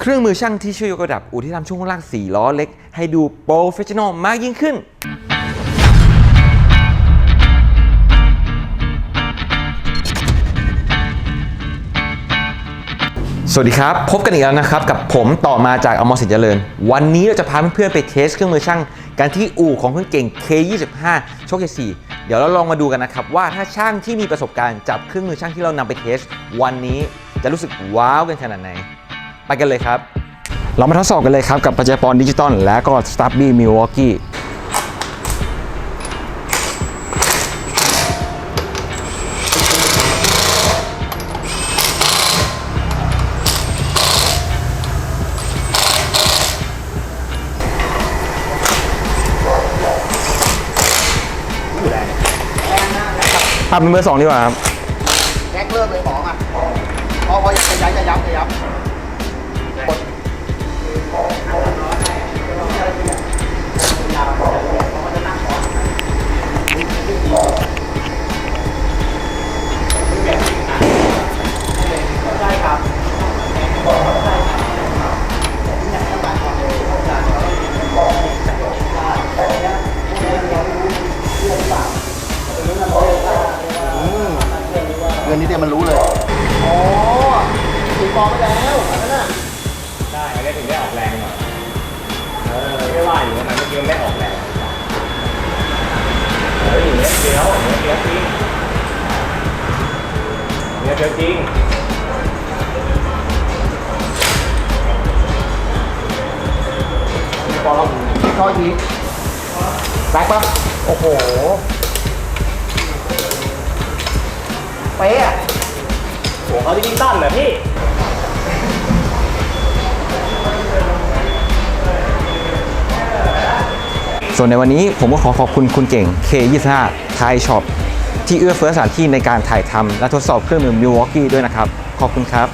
เครื่องมือช่างที่ช่วยยกระดับอู่ที่ทำช่วงล่าง4ล้อเล็ก ให้ดูโปรเฟชชั่นอลมากยิ่งขึ้น สวัสดีครับ พบกันอีกแล้วนะครับ กับผมต่อมาจากอมรสินเจริญ วันนี้เราจะพาเพื่อนๆไปเทสเครื่องมือช่างกันที่อู่ของเพื่อนเก่ง K25 โชคชัย4เดี๋ยวเราลองมาดูกันนะครับ ว่าถ้าช่างที่มีประสบการณ์จับเครื่องมือช่างที่เรานำไปเทส วันนี้จะรู้สึกว้าวกันขนาดไหน ไปกันเลยครับ เรามาทดสอบกันเลยครับ กับปัจจัยปอนดิจิตอลและก็ s t u b b y Milwaukee ปรับเป็นเบอร์สองดีกว่าครับแก๊กเลิกเลยหมออะพอพออยากจะย้ายจะยับจะยับ นนี้เดียวมันรู้เลย อ๋อตีปอไปแล้วอันนั้นน่ะได้มันได้ถึงได้ออกแรงหน่อยเออไม่ว่าอยู่ว่ามันเมื่อกี้มันได้ออกแรงเฮ้ยเนื้อเดียวเนื้อเดียวจริงเนื้อเดียวจริงตีปอเราก็อีกแบ็คปะโอ้โห เป๊ะอะหัวเขาจะยิงสั้นเหรอพี่ส่วนในวันนี้ผมก็ขอขอบคุณคุณเก่ง K25 Thai Shop ที่เอื้อเฟื้อสถานที่ในการถ่ายทำและทดสอบเครื่องมือ Milwaukee ด้วยนะครับ ขอบคุณครับ